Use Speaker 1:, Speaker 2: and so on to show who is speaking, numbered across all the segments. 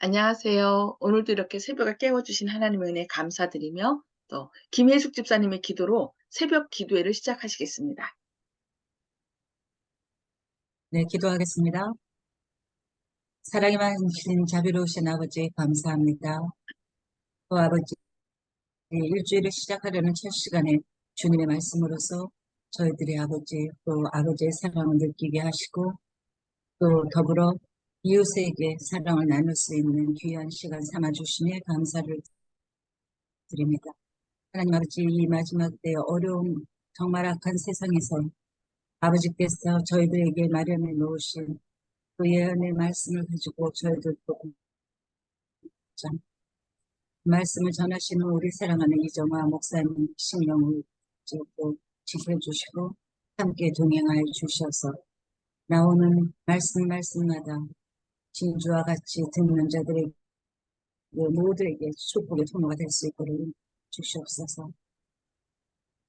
Speaker 1: 안녕하세요. 오늘도 이렇게 새벽을 깨워주신 하나님의 은혜 감사드리며 또 김혜숙 집사님의 기도로 새벽 기도회를 시작하시겠습니다.
Speaker 2: 네, 기도하겠습니다. 사랑이 많으신 자비로우신 아버지 감사합니다. 또 아버지 일주일을 시작하려는 첫 시간에 주님의 말씀으로서 저희들이 아버지 또 아버지의 사랑을 느끼게 하시고 또 더불어 이웃에게 사랑을 나눌 수 있는 귀한 시간 삼아 주시니 감사를 드립니다. 하나님 아버지 이 마지막 때 어려운 정말 악한 세상에서 아버지께서 저희들에게 마련해 놓으신 그 예언의 말씀을 가지고 저희들도 참 말씀을 전하시는 우리 사랑하는 이정화 목사님 신령을 또 지켜주시고 함께 동행하여 주셔서 나오는 말씀 말씀마다 진주와 같이 듣는 자들에게 모두에게 축복의 통로가 될 수 있도록 주시옵소서.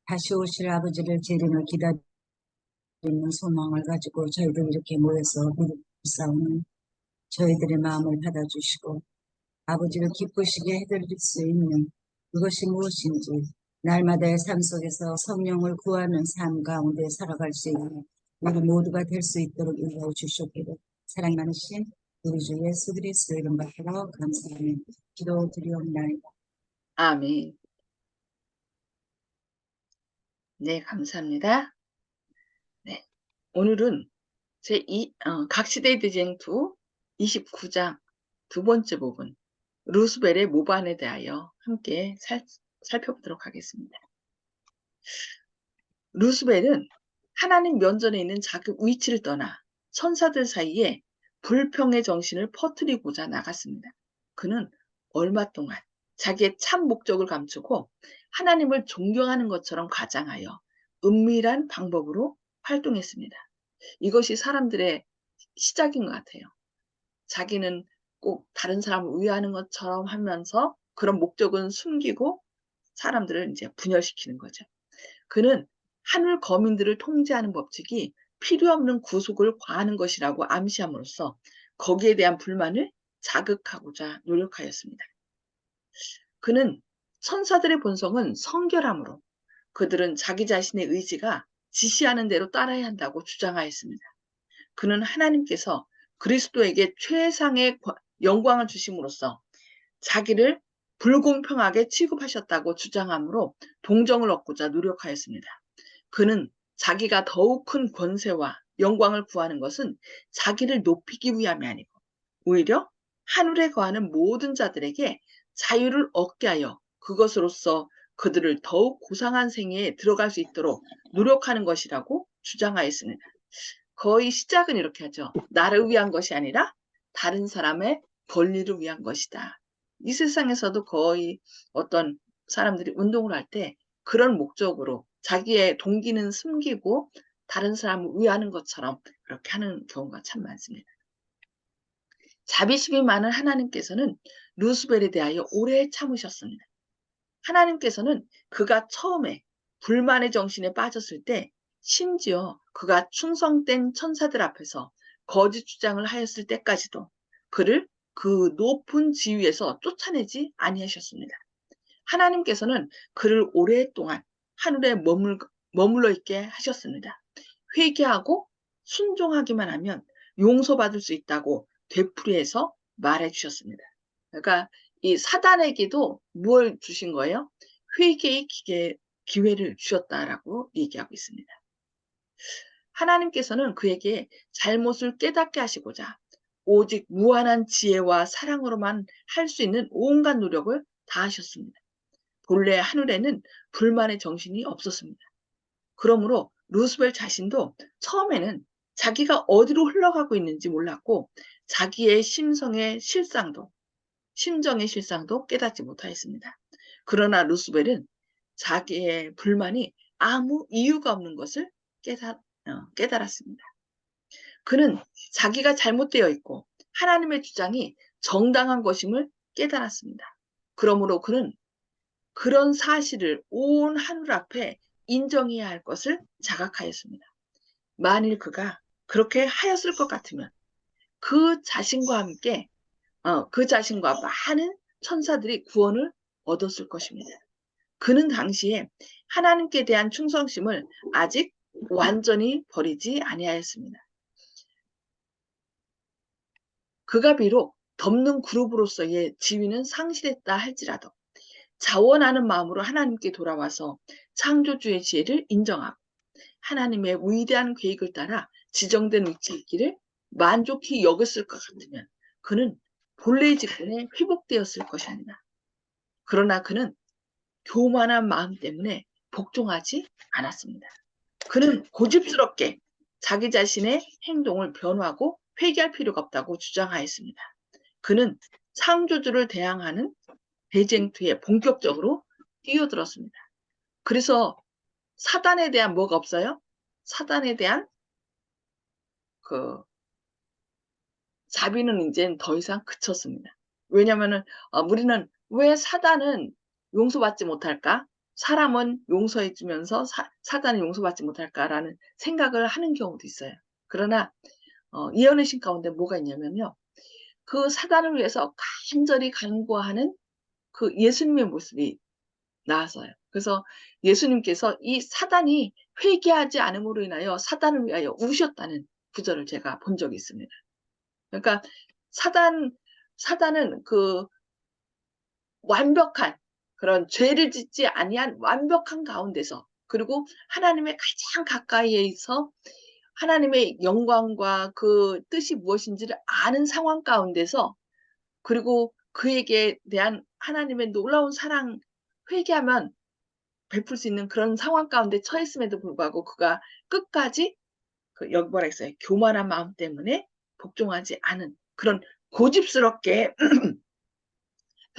Speaker 2: 다시 오실 아버지를 재림을 기다리는 소망을 가지고 저희들 이렇게 모여서 무릎 싸우는 저희들의 마음을 받아주시고 아버지를 기쁘시게 해드릴 수 있는 그것이 무엇인지 날마다의 삶 속에서 성령을 구하는 삶 가운데 살아갈 수 있는 우리 모두가 될 수 있도록 인도해 주시옵기를 사랑 많으신 우리 주 예수 그리스도 이름 받들어 감사하며 기도 드리옵나이다.
Speaker 1: 아멘. 네, 감사합니다. 네, 오늘은 제 이, 어, 각시대의 전투 29장 두 번째 부분 루스벨의 모반에 대하여 함께 살, 살펴보도록 하겠습니다. 루스벨은 하나님 면전에 있는 자기 위치를 떠나 천사들 사이에 불평의 정신을 퍼뜨리고자 나갔습니다. 그는 얼마 동안 자기의 참 목적을 감추고 하나님을 존경하는 것처럼 가장하여 은밀한 방법으로 활동했습니다. 이것이 사람들의 시작인 것 같아요. 자기는 꼭 다른 사람을 위하는 것처럼 하면서 그런 목적은 숨기고 사람들을 이제 분열시키는 거죠. 그는 하늘 거민들을 통제하는 법칙이 필요 없는 구속을 과하는 것이라고 암시함으로써 거기에 대한 불만을 자극하고자 노력하였습니다. 그는 천사들의 본성은 성결함으로 그들은 자기 자신의 의지가 지시하는 대로 따라야 한다고 주장하였습니다. 그는 하나님께서 그리스도에게 최상의 영광을 주심으로써 자기를 불공평하게 취급하셨다고 주장하므로 동정을 얻고자 노력하였습니다. 그는 자기가 더욱 큰 권세와 영광을 구하는 것은 자기를 높이기 위함이 아니고 오히려 하늘에 거하는 모든 자들에게 자유를 얻게 하여 그것으로서 그들을 더욱 고상한 생애에 들어갈 수 있도록 노력하는 것이라고 주장하였습니다. 거의 시작은 이렇게 하죠. 나를 위한 것이 아니라 다른 사람의 권리를 위한 것이다. 이 세상에서도 거의 어떤 사람들이 운동을 할 때 그런 목적으로 자기의 동기는 숨기고 다른 사람을 위하는 것처럼 그렇게 하는 경우가 참 많습니다. 자비심이 많은 하나님께서는 루스벨에 대하여 오래 참으셨습니다. 하나님께서는 그가 처음에 불만의 정신에 빠졌을 때 심지어 그가 충성된 천사들 앞에서 거짓 주장을 하였을 때까지도 그를 그 높은 지위에서 쫓아내지 아니하셨습니다. 하나님께서는 그를 오랫동안 하늘에 머물, 머물러 있게 하셨습니다. 회개하고 순종하기만 하면 용서받을 수 있다고 되풀이해서 말해 주셨습니다. 그러니까 이 사단에게도 무엇을 주신 거예요? 회개의 기회, 기회를 주셨다라고 얘기하고 있습니다. 하나님께서는 그에게 잘못을 깨닫게 하시고자 오직 무한한 지혜와 사랑으로만 할 수 있는 온갖 노력을 다하셨습니다. 본래 하늘에는 불만의 정신이 없었습니다. 그러므로 루스벨 자신도 처음에는 자기가 어디로 흘러가고 있는지 몰랐고 자기의 심성의 실상도 심정의 실상도 깨닫지 못하였습니다. 그러나 루스벨은 자기의 불만이 아무 이유가 없는 것을 깨달, 어, 깨달았습니다. 그는 자기가 잘못되어 있고 하나님의 주장이 정당한 것임을 깨달았습니다. 그러므로 그는 그런 사실을 온 하늘 앞에 인정해야 할 것을 자각하였습니다. 만일 그가 그렇게 하였을 것 같으면 그 자신과 함께 어, 그 자신과 많은 천사들이 구원을 얻었을 것입니다. 그는 당시에 하나님께 대한 충성심을 아직 완전히 버리지 아니하였습니다. 그가 비록 덮는 그룹으로서의 지위는 상실했다 할지라도 자원하는 마음으로 하나님께 돌아와서 창조주의 지혜를 인정하고 하나님의 위대한 계획을 따라 지정된 위치에 있기를 만족히 여겼을 것 같으면 그는 본래의 직분에 회복되었을 것입니다. 그러나 그는 교만한 마음 때문에 복종하지 않았습니다. 그는 고집스럽게 자기 자신의 행동을 변화하고 회개할 필요가 없다고 주장하였습니다. 그는 창조주를 대항하는 대쟁투에 본격적으로 뛰어들었습니다. 그래서 사단에 대한 뭐가 없어요? 사단에 대한 그 자비는 이제 더 이상 그쳤습니다. 왜냐면은 어, 우리는 왜 사단은 용서받지 못할까? 사람은 용서해 주면서 사 단은 용서받지 못할까라는 생각을 하는 경우도 있어요. 그러나 어, 예언의 신 가운데 뭐가 있냐면요. 그 사단을 위해서 간절히 간구하는 그 예수님의 모습이 나왔어요. 그래서 예수님께서 이 사단이 회개하지 않음으로 인하여 사단을 위하여 우셨다는 구절을 제가 본 적이 있습니다. 그러니까 사단 사단은 그 완벽한 그런 죄를 짓지 아니한 완벽한 가운데서 그리고 하나님의 가장 가까이에서 하나님의 영광과 그 뜻이 무엇인지를 아는 상황 가운데서 그리고 그에게 대한 하나님의 놀라운 사랑 회개하면 베풀 수 있는 그런 상황 가운데 처했음에도 불구하고 그가 끝까지 그 여기 뭐라 했어요? 교만한 마음 때문에 복종하지 않은 그런 고집스럽게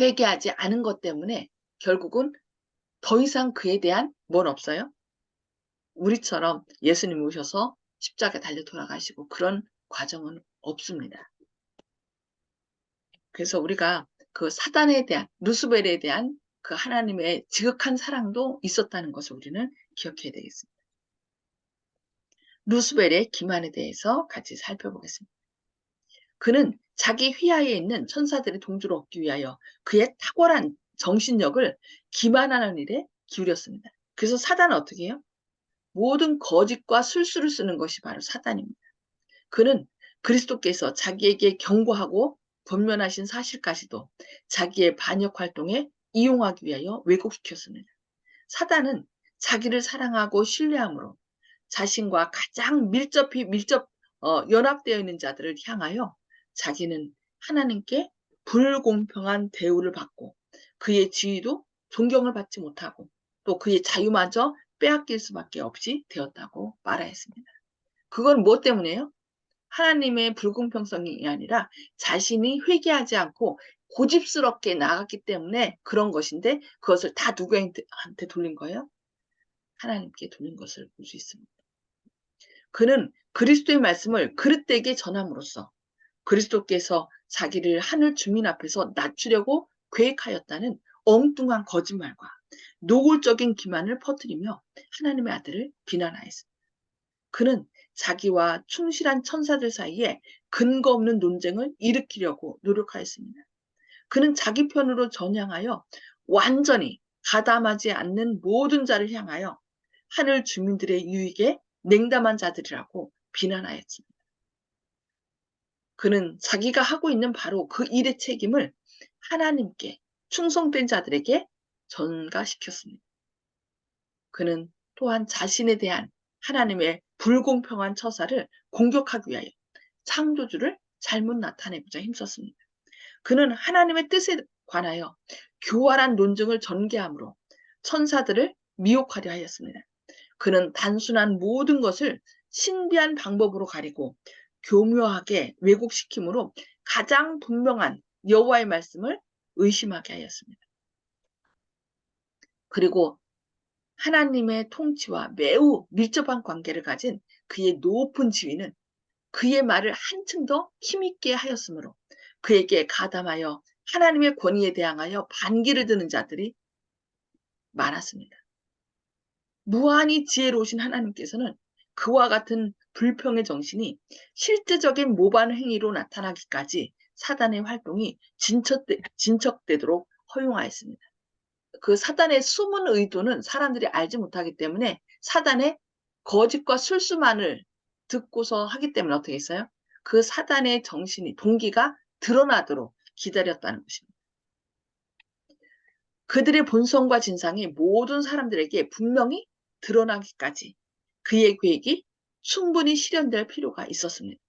Speaker 1: 회개하지 않은 것 때문에 결국은 더 이상 그에 대한 뭔 없어요? 우리처럼 예수님 오셔서 십자가에 달려 돌아가시고 그런 과정은 없습니다. 그래서 우리가 그 사단에 대한 루스벨에 대한 그 하나님의 지극한 사랑도 있었다는 것을 우리는 기억해야 되겠습니다. 루스벨의 기만에 대해서 같이 살펴보겠습니다. 그는 자기 휘하에 있는 천사들의 동조를 얻기 위하여 그의 탁월한 정신력을 기만하는 일에 기울였습니다. 그래서 사단은 어떻게 해요? 모든 거짓과 술수를 쓰는 것이 바로 사단입니다. 그는 그리스도께서 자기에게 경고하고 권면하신 사실까지도 자기의 반역 활동에 이용하기 위하여 왜곡시켰습니다. 사단은 자기를 사랑하고 신뢰함으로 자신과 가장 밀접히 밀접 어, 연합되어 있는 자들을 향하여 자기는 하나님께 불공평한 대우를 받고 그의 지위도 존경을 받지 못하고 또 그의 자유마저 빼앗길 수밖에 없이 되었다고 말하였습니다. 그건 무엇 때문에요? 하나님의 불공평성이 아니라 자신이 회개하지 않고 고집스럽게 나갔기 때문에 그런 것인데 그것을 다 누구한테 돌린 거예요? 하나님께 돌린 것을 볼 수 있습니다. 그는 그리스도의 말씀을 그릇되게 전함으로써 그리스도께서 자기를 하늘 주민 앞에서 낮추려고 계획하였다는 엉뚱한 거짓말과 노골적인 기만을 퍼뜨리며 하나님의 아들을 비난하였습니다. 그는 자기와 충실한 천사들 사이에 근거 없는 논쟁을 일으키려고 노력하였습니다. 그는 자기 편으로 전향하여 완전히 가담하지 않는 모든 자를 향하여 하늘 주민들의 유익에 냉담한 자들이라고 비난하였습니다. 그는 자기가 하고 있는 바로 그 일의 책임을 하나님께 충성된 자들에게 전가시켰습니다. 그는 또한 자신에 대한 하나님의 불공평한 처사를 공격하기 위하여 창조주를 잘못 나타내고자 힘썼습니다. 그는 하나님의 뜻에 관하여 교활한 논증을 전개함으로 천사들을 미혹하려 하였습니다. 그는 단순한 모든 것을 신비한 방법으로 가리고 교묘하게 왜곡시키므로 가장 분명한 여호와의 말씀을 의심하게 하였습니다. 그리고 하나님의 통치와 매우 밀접한 관계를 가진 그의 높은 지위는 그의 말을 한층 더 힘있게 하였으므로 그에게 가담하여 하나님의 권위에 대항하여 반기를 드는 자들이 많았습니다. 무한히 지혜로우신 하나님께서는 그와 같은 불평의 정신이 실제적인 모반 행위로 나타나기까지 사단의 활동이 진척되, 진척되도록 허용하였습니다. 그 사단의 숨은 의도는 사람들이 알지 못하기 때문에 사단의 거짓과 술수만을 듣고서 하기 때문에 어떻게 했어요? 그 사단의 정신이 동기가 드러나도록 기다렸다는 것입니다. 그들의 본성과 진상이 모든 사람들에게 분명히 드러나기까지 그의 계획이 충분히 실현될 필요가 있었습니다.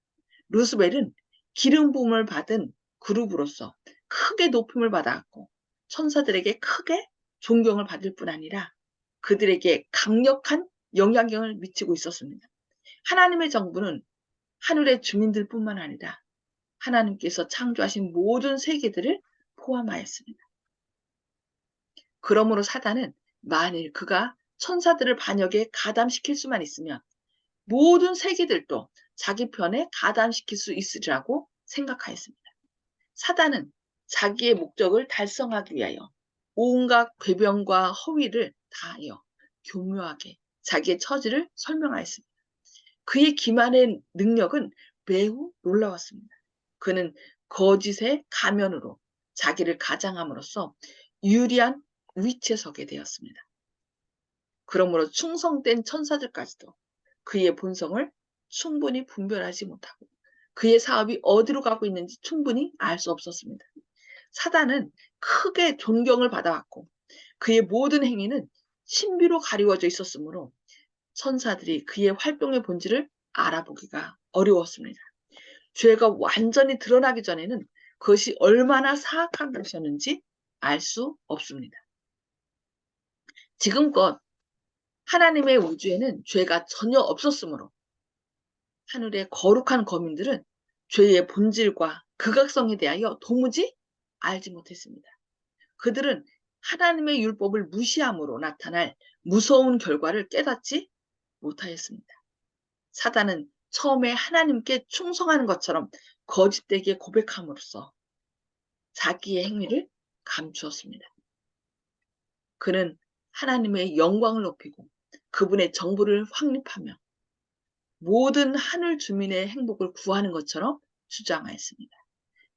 Speaker 1: 루스벨은 기름 부음을 받은 그룹으로서 크게 높임을 받았고 천사들에게 크게 존경을 받을 뿐 아니라 그들에게 강력한 영향력을 미치고 있었습니다. 하나님의 정부는 하늘의 주민들 뿐만 아니라 하나님께서 창조하신 모든 세계들을 포함하였습니다. 그러므로 사단은 만일 그가 천사들을 반역에 가담시킬 수만 있으면 모든 세계들도 자기 편에 가담시킬 수 있으리라고 생각하였습니다. 사단은 자기의 목적을 달성하기 위하여 온갖 궤변과 허위를 다하여 교묘하게 자기의 처지를 설명하였습니다. 그의 기만의 능력은 매우 놀라웠습니다. 그는 거짓의 가면으로 자기를 가장함으로써 유리한 위치에 서게 되었습니다. 그러므로 충성된 천사들까지도 그의 본성을 충분히 분별하지 못하고 그의 사업이 어디로 가고 있는지 충분히 알 수 없었습니다. 사단은 크게 존경을 받아왔고 그의 모든 행위는 신비로 가리워져 있었으므로 천사들이 그의 활동의 본질을 알아보기가 어려웠습니다. 죄가 완전히 드러나기 전에는 그것이 얼마나 사악한 것이었는지 알 수 없습니다. 지금껏 하나님의 우주에는 죄가 전혀 없었으므로 하늘의 거룩한 거민들은 죄의 본질과 극악성에 대하여 도무지 알지 못했습니다. 그들은 하나님의 율법을 무시함으로 나타날 무서운 결과를 깨닫지 못하였습니다. 사단은 처음에 하나님께 충성하는 것처럼 거짓되게 고백함으로써 자기의 행위를 감추었습니다. 그는 하나님의 영광을 높이고 그분의 정부를 확립하며 모든 하늘 주민의 행복을 구하는 것처럼 주장하였습니다.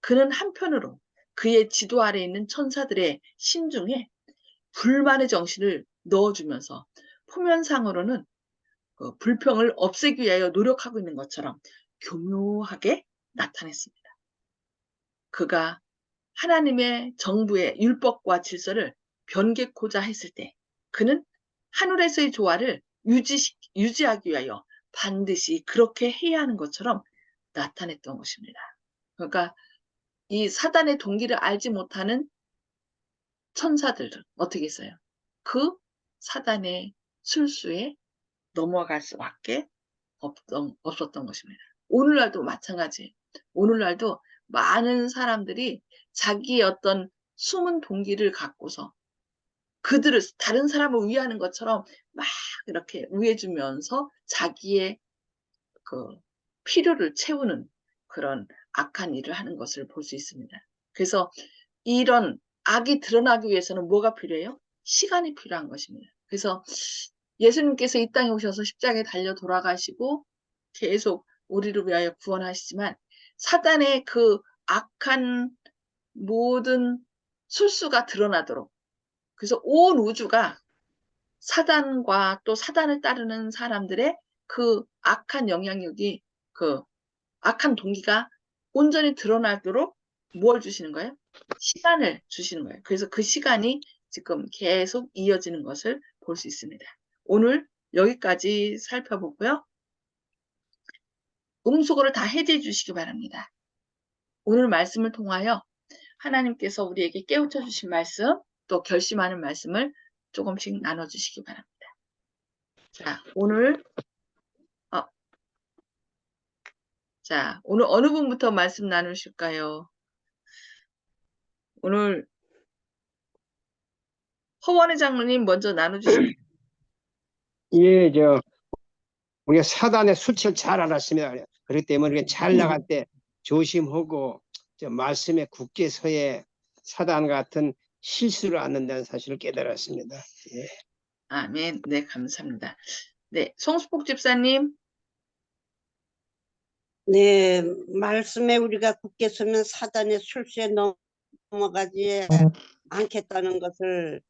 Speaker 1: 그는 한편으로 그의 지도 아래 있는 천사들의 심중에 불만의 정신을 넣어주면서 표면상으로는 그 불평을 없애기 위하여 노력하고 있는 것처럼 교묘하게 나타냈습니다. 그가 하나님의 정부의 율법과 질서를 변개코자 했을 때 그는 하늘에서의 조화를 유지, 유지하기 위하여 반드시 그렇게 해야 하는 것처럼 나타냈던 것입니다. 그러니까 이 사단의 동기를 알지 못하는 천사들은 어떻게 했어요? 그 사단의 술수에 넘어갈 수밖에 없던, 없었던 것입니다. 오늘날도 마찬가지예요. 오늘날도 많은 사람들이 자기의 어떤 숨은 동기를 갖고서 그들을 다른 사람을 위하는 것처럼 막 이렇게 위해주면서 자기의 그 필요를 채우는 그런 악한 일을 하는 것을 볼 수 있습니다. 그래서 이런 악이 드러나기 위해서는 뭐가 필요해요? 시간이 필요한 것입니다. 그래서 예수님께서 이 땅에 오셔서 십자가에 달려 돌아가시고 계속 우리를 위하여 구원하시지만 사단의 그 악한 모든 술수가 드러나도록 그래서 온 우주가 사단과 또 사단을 따르는 사람들의 그 악한 영향력이 그 악한 동기가 온전히 드러나도록 뭘 주시는 거예요? 시간을 주시는 거예요. 그래서 그 시간이 지금 계속 이어지는 것을 볼 수 있습니다. 오늘 여기까지 살펴보고요. 음수거를 다 해제해 주시기 바랍니다. 오늘 말씀을 통하여 하나님께서 우리에게 깨우쳐 주신 말씀, 또 결심하는 말씀을 조금씩 나눠주시기 바랍니다. 자, 오늘 어, 자, 오늘 어느 분부터 말씀 나누실까요? 오늘 허원의 장로님 먼저 나눠주실까요?
Speaker 3: 예, 저, 우리가 사단의 수치를 잘 알았습니다. 그렇기 때문에 잘 나갈 때 조심하고, 저 말씀에 굳게 서에 사단 같은 실수를 않는다는 사실을 깨달았습니다. 예.
Speaker 1: 아멘. 네, 감사합니다. 네, 송수복 집사님.
Speaker 4: 네, 말씀에 우리가 굳게 서면 사단의 술수에 넘어가지 않겠다는 것을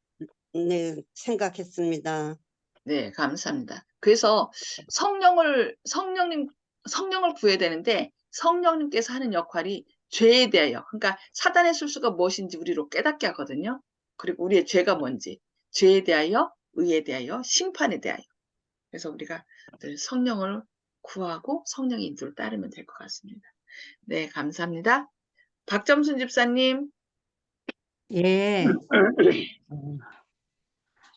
Speaker 4: 네, 생각했습니다.
Speaker 1: 네, 감사합니다. 그래서 성령을 성령님 성령을 구해야 되는데 성령님께서 하는 역할이 죄에 대하여 그러니까 사단의 술수가 무엇인지 우리로 깨닫게 하거든요. 그리고 우리의 죄가 뭔지 죄에 대하여 의에 대하여 심판에 대하여 그래서 우리가 늘 성령을 구하고 성령의 인도를 따르면 될 것 같습니다. 네, 감사합니다. 박점순 집사님,
Speaker 5: 예. 어,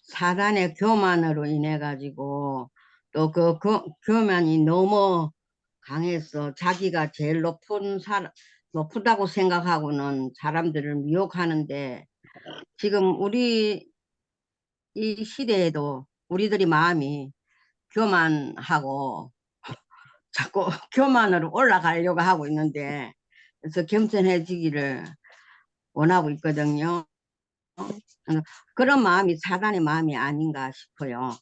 Speaker 5: 사단의 교만으로 인해 가지고 또 그 교만이 너무 강해서 자기가 제일 높은 사 높다고 생각하고는 사람들을 미혹하는데 지금 우리 이 시대에도 우리들이 마음이 교만하고 자꾸 교만으로 올라가려고 하고 있는데 그래서 겸손해지기를 원하고 있거든요. 어, 그런 마음이 사단의 마음이 아닌가 싶어요.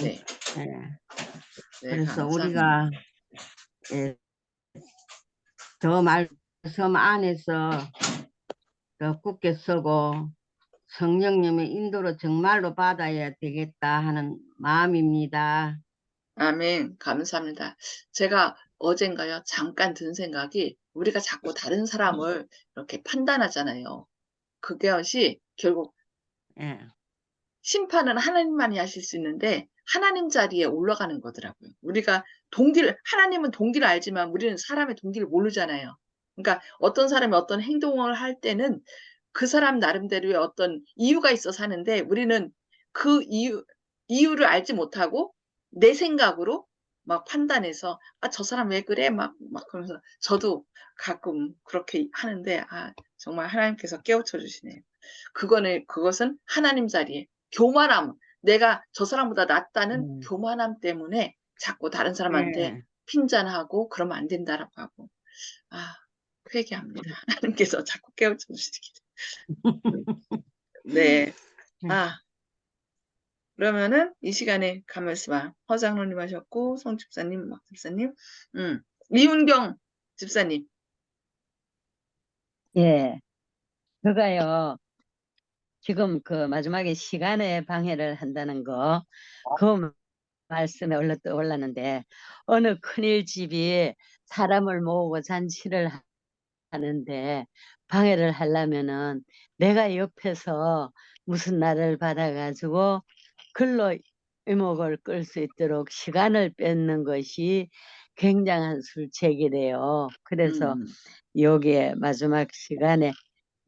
Speaker 1: 네,
Speaker 5: 예.
Speaker 1: 네,
Speaker 5: 그래서
Speaker 1: 감사합니다.
Speaker 5: 우리가 예, 더 말씀 안에서 더 굳게 서고 성령님의 인도로 정말로 받아야 되겠다 하는 마음입니다.
Speaker 1: 아멘. 감사합니다. 제가 어젠가요, 잠깐 든 생각이 우리가 자꾸 다른 사람을 이렇게 판단하잖아요. 그것이 결국
Speaker 5: 예.
Speaker 1: 심판은 하나님만이 하실 수 있는데 하나님 자리에 올라가는 거더라고요. 우리가 동기를, 하나님은 동기를 알지만 우리는 사람의 동기를 모르잖아요. 그러니까 어떤 사람이 어떤 행동을 할 때는 그 사람 나름대로의 어떤 이유가 있어서 하는데 우리는 그 이유, 이유를 알지 못하고 내 생각으로 막 판단해서 아, 저 사람 왜 그래? 막, 막 그러면서 저도 가끔 그렇게 하는데 아, 정말 하나님께서 깨우쳐 주시네요. 그거는, 그것은 하나님 자리에 교만함, 내가 저 사람보다 낫다는
Speaker 5: 음.
Speaker 1: 교만함 때문에 자꾸 다른 사람한테
Speaker 5: 예.
Speaker 1: 핀잔하고 그러면 안 된다라고 하고 아 회개합니다. 하나님께서 자꾸 깨우쳐 주시기 네. 아 그러면은 이 시간에 가만있어봐. 허장로님 하셨고 송 집사님, 막 집사님, 음 이윤경 집사님.
Speaker 6: 예, 그가요, 지금 그 마지막에 시간에 방해를 한다는 거, 그 말씀에 올라 올랐는데, 어느 큰일 집이 사람을 모으고 잔치를 하- 하는데, 방해를 하려면은 내가 옆에서 무슨 날을 받아가지고 글로 이목을 끌 수 있도록 시간을 뺏는 것이 굉장한 술책이래요. 그래서
Speaker 1: 음,
Speaker 6: 여기에 마지막 시간에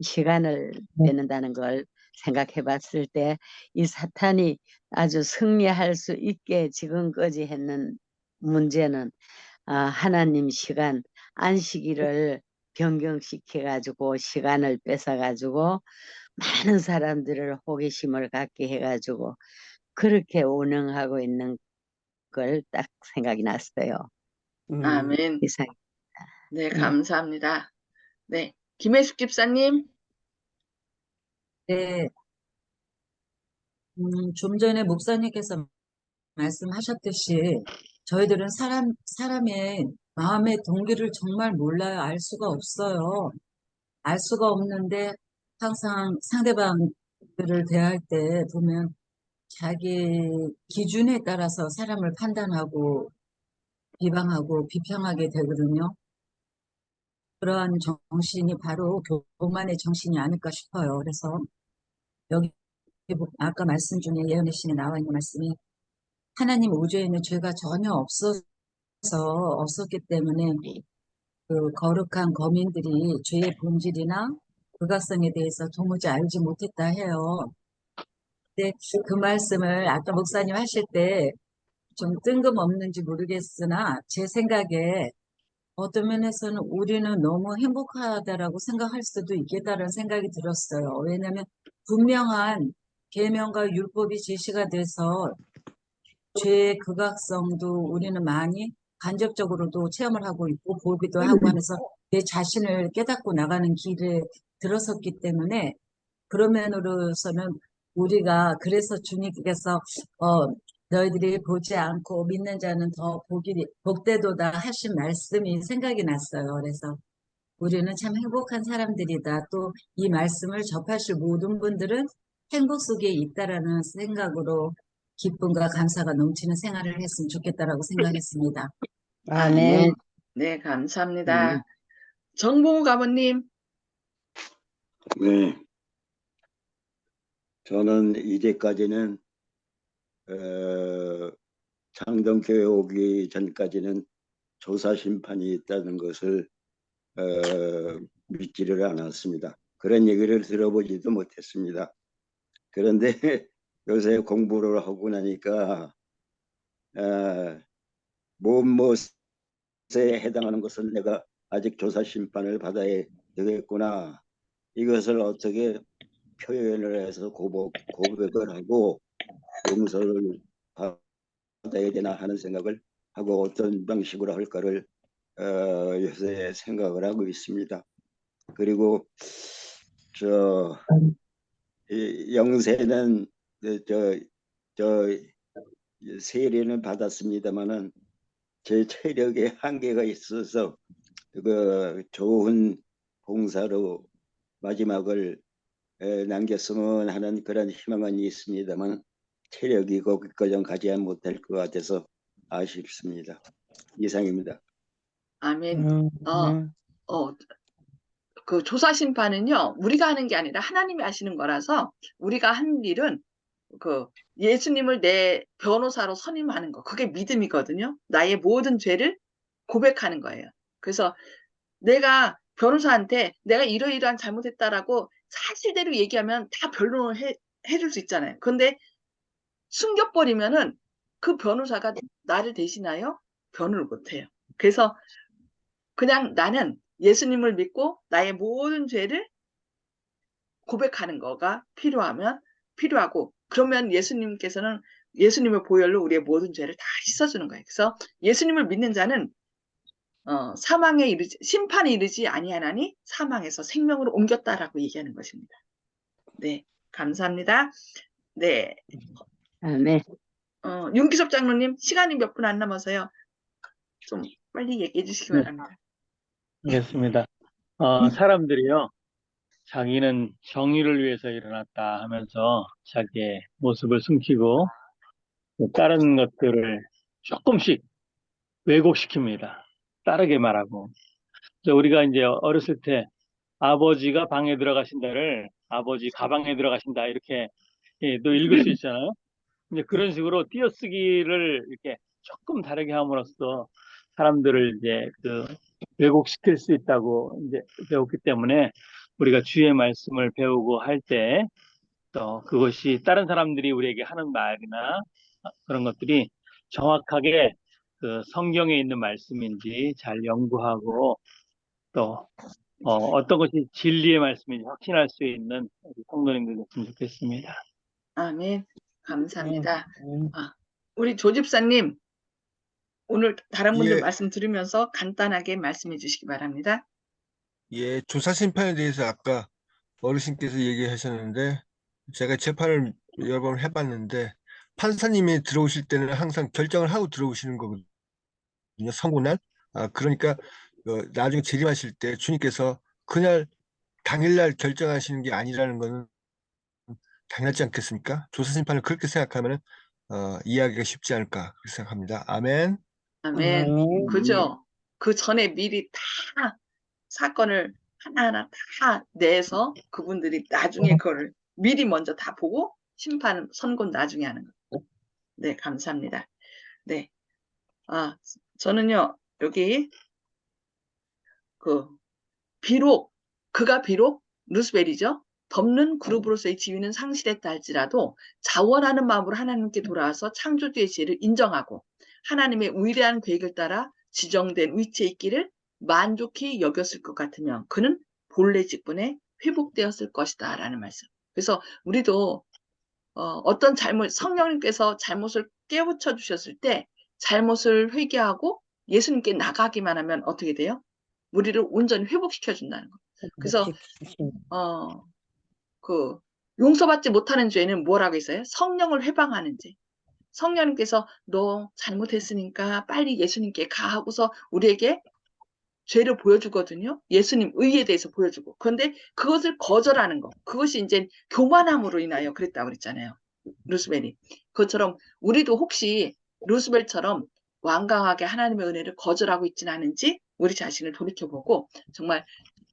Speaker 6: 시간을 뺏는다는 걸 생각해 봤을 때 이 사탄이 아주 승리할 수 있게 지금까지 했는 문제는 아, 하나님 시간 안식일을 변경시켜 가지고 시간을 뺏어 가지고 많은 사람들을 호기심을 갖게 해 가지고 그렇게 운영하고 있는 걸 딱 생각이 났어요.
Speaker 5: 음.
Speaker 1: 아멘.
Speaker 6: 이상.
Speaker 1: 네, 감사합니다. 네, 김혜숙 집사님.
Speaker 2: 네. 음, 좀 전에 목사님께서 말씀하셨듯이 저희들은 사람, 사람의 마음의 동기를 정말 몰라요. 알 수가 없어요. 알 수가 없는데 항상 상대방들을 대할 때 보면 자기 기준에 따라서 사람을 판단하고 비방하고 비평하게 되거든요. 그러한 정신이 바로 교만의 정신이 아닐까 싶어요. 그래서 여기 보- 아까 말씀 중에 예언의 신에 나와 있는 말씀이 하나님 우주에는 죄가 전혀 없어서 없었기 때문에 그 거룩한 거민들이 죄의 본질이나 부가성에 대해서 도무지 알지 못했다 해요. 근데 그 말씀을 아까 목사님 하실 때 좀 뜬금없는지 모르겠으나 제 생각에 어떤 면에서는 우리는 너무 행복하다라고 생각할 수도 있겠다는 생각이 들었어요. 왜냐하면 분명한 계명과 율법이 제시가 돼서 죄의 극악성도 우리는 많이 간접적으로도 체험을 하고 있고 보기도 하고 하면서 내 자신을 깨닫고 나가는 길에 들어섰기 때문에 그런 면으로서는 우리가 그래서 주님께서 어 너희들이 보지 않고 믿는 자는 더 복이, 복되도다 하신 말씀이 생각이 났어요. 그래서 우리는 참 행복한 사람들이다. 또 이 말씀을 접하실 모든 분들은 행복 속에 있다라는 생각으로 기쁨과 감사가 넘치는 생활을 했으면 좋겠다라고 생각했습니다.
Speaker 6: 아멘.
Speaker 1: 네, 감사합니다. 정봉우 가모님,
Speaker 7: 네. 저는 이제까지는 어, 창동교회 오기 전까지는 조사 심판이 있다는 것을 어, 믿지를 않았습니다. 그런 얘기를 들어보지도 못했습니다. 그런데 요새 공부를 하고 나니까 어, 무엇에 해당하는 것은 내가 아직 조사 심판을 받아야 되겠구나. 이것을 어떻게 표현을 해서 고백, 고백을 하고 용서를 받아야 되나 하는 생각을 하고 어떤 방식으로 할까를 어, 요새 생각을 하고 있습니다. 그리고 저이 영세는 저, 저 세례는 받았습니다마는 제 체력에 한계가 있어서 그 좋은 봉사로 마지막을 에, 남겼으면 하는 그런 희망은 있습니다만 체력이 거기까지 가지 못할 것 같아서 아쉽습니다. 이상입니다.
Speaker 1: 아멘.
Speaker 6: 음,
Speaker 1: 어,
Speaker 6: 음.
Speaker 1: 어, 그 조사 심판은요, 우리가 하는 게 아니라 하나님이 하시는 거라서 우리가 한 일은 그 예수님을 내 변호사로 선임하는 거. 그게 믿음이거든요. 나의 모든 죄를 고백하는 거예요. 그래서 내가 변호사한테 내가 이러이러한 잘못했다라고 사실대로 얘기하면 다 변론을 해, 해줄 수 있잖아요. 근데 숨겨버리면은 그 변호사가 나를 대신하여 변호를 못해요. 그래서 그냥 나는 예수님을 믿고 나의 모든 죄를 고백하는 거가 필요하면 필요하고 그러면 예수님께서는 예수님의 보혈로 우리의 모든 죄를 다 씻어주는 거예요. 그래서 예수님을 믿는 자는 어, 사망에 이르지 심판에 이르지 아니하나니 사망에서 생명으로 옮겼다라고 얘기하는 것입니다. 네, 감사합니다. 네,
Speaker 6: 아멘.
Speaker 1: 어, 윤기섭 장로님 시간이 몇 분 안 남아서요. 좀 빨리 얘기해 주시기
Speaker 8: 네.
Speaker 1: 바랍니다.
Speaker 8: 알겠습니다. 어, 사람들이요, 자기는 정의를 위해서 일어났다 하면서 자기의 모습을 숨기고 다른 것들을 조금씩 왜곡시킵니다. 다르게 말하고. 우리가 이제 어렸을 때 아버지가 방에 들어가신다를 아버지 가방에 들어가신다 이렇게 예, 또 읽을 수 있잖아요. 이제 그런 식으로 띄어쓰기를 이렇게 조금 다르게 함으로써 사람들을 이제 그 왜곡시킬 수 있다고 이제 배웠기 때문에 우리가 주의 말씀을 배우고 할 때 또 그것이 다른 사람들이 우리에게 하는 말이나 그런 것들이 정확하게 그 성경에 있는 말씀인지 잘 연구하고 또 어, 떤 것이 진리의 말씀인지 확신할 수 있는 우리 성도님들 됐으면 좋겠습니다.
Speaker 1: 아멘. 감사합니다.
Speaker 6: 음.
Speaker 1: 우리 조 집사님 오늘 다른 분들
Speaker 9: 예.
Speaker 1: 말씀 들으면서 간단하게 말씀해 주시기 바랍니다.
Speaker 9: 예, 조사 심판에 대해서 아까 어르신께서 얘기하셨는데 제가 재판을 여러 번 해봤는데 판사님이 들어오실 때는 항상 결정을 하고 들어오시는 거거든요. 선고날. 아, 그러니까 어, 나중에 재림하실 때 주님께서 그날 당일날 결정하시는 게 아니라는 거는 당연하지 않겠습니까? 조사 심판을 그렇게 생각하면 어, 이해하기가 쉽지 않을까 그렇게 생각합니다. 아멘.
Speaker 1: 아멘.
Speaker 6: 아멘.
Speaker 1: 그죠? 그 전에 미리 다 사건을 하나하나 다 내서 그분들이 나중에 그거를 미리 먼저 다 보고 심판 선고 나중에 하는 거. 네, 감사합니다. 네. 아, 저는요, 여기 그 비록 그가 비록 루스벨이죠. 덮는 그룹으로서의 지위는 상실했다 할지라도 자원하는 마음으로 하나님께 돌아와서 창조주의 지혜를 인정하고 하나님의 위대한 계획을 따라 지정된 위치에 있기를 만족히 여겼을 것 같으면 그는 본래 직분에 회복되었을 것이다 라는 말씀. 그래서 우리도 어, 떤 잘못 성령님께서 잘못을 깨우쳐 주셨을 때 잘못을 회개하고 예수님께 나가기만 하면 어떻게 돼요? 우리를 온전히 회복시켜 준다는 거. 그래서 어, 그 용서받지 못하는 죄는 뭐라고 있어요? 성령을 회방하는 죄. 성령님께서 너 잘못했으니까 빨리 예수님께 가 하고서 우리에게 죄를 보여주거든요. 예수님 의에 대해서 보여주고. 그런데 그것을 거절하는 거. 그것이 이제 교만함으로 인하여 그랬다고 그랬잖아요. 루스벨이. 그것처럼 우리도 혹시 루스벨처럼 완강하게 하나님의 은혜를 거절하고 있지는 않은지 우리 자신을 돌이켜보고 정말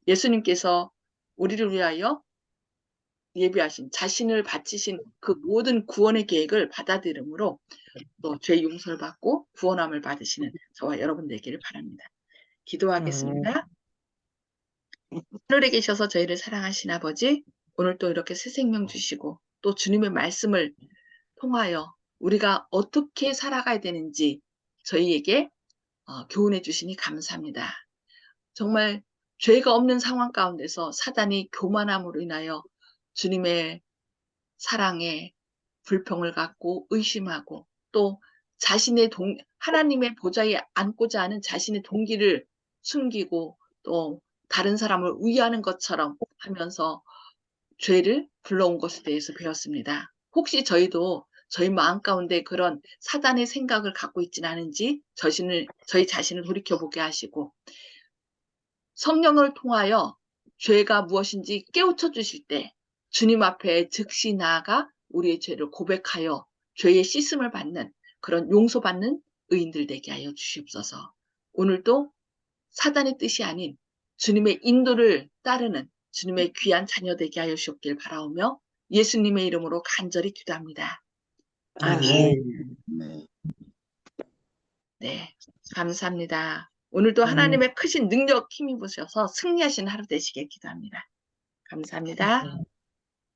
Speaker 1: 예수님께서 우리를 위하여 예비하신 자신을 바치신 그 모든 구원의 계획을 받아들임으로 또 죄 용서를 받고 구원함을 받으시는 저와 여러분 되기를 바랍니다. 기도하겠습니다. 하늘에 계셔서 저희를 사랑하신 아버지, 오늘 또 이렇게 새 생명 주시고 또 주님의 말씀을 통하여 우리가 어떻게 살아가야 되는지 저희에게 어, 교훈해 주시니 감사합니다. 정말 죄가 없는 상황 가운데서 사단이 교만함으로 인하여 주님의 사랑에 불평을 갖고 의심하고 또 자신의 동, 하나님의 보좌에 앉고자 하는 자신의 동기를 숨기고 또 다른 사람을 위하는 것처럼 하면서 죄를 불러온 것에 대해서 배웠습니다. 혹시 저희도 저희 마음 가운데 그런 사단의 생각을 갖고 있지는 않은지 자신을, 저희 자신을 돌이켜보게 하시고 성령을 통하여 죄가 무엇인지 깨우쳐 주실 때 주님 앞에 즉시 나아가 우리의 죄를 고백하여 죄의 씻음을 받는 그런 용서받는 의인들 되게 하여 주시옵소서. 오늘도 사단의 뜻이 아닌 주님의 인도를 따르는 주님의 귀한 자녀 되게 하여 주옵길 바라오며 예수님의 이름으로 간절히 기도합니다. 아멘.
Speaker 7: 네.
Speaker 1: 네, 감사합니다. 오늘도 하나님의 크신 능력 힘입으셔서 승리하신 하루 되시길 기도합니다. 감사합니다.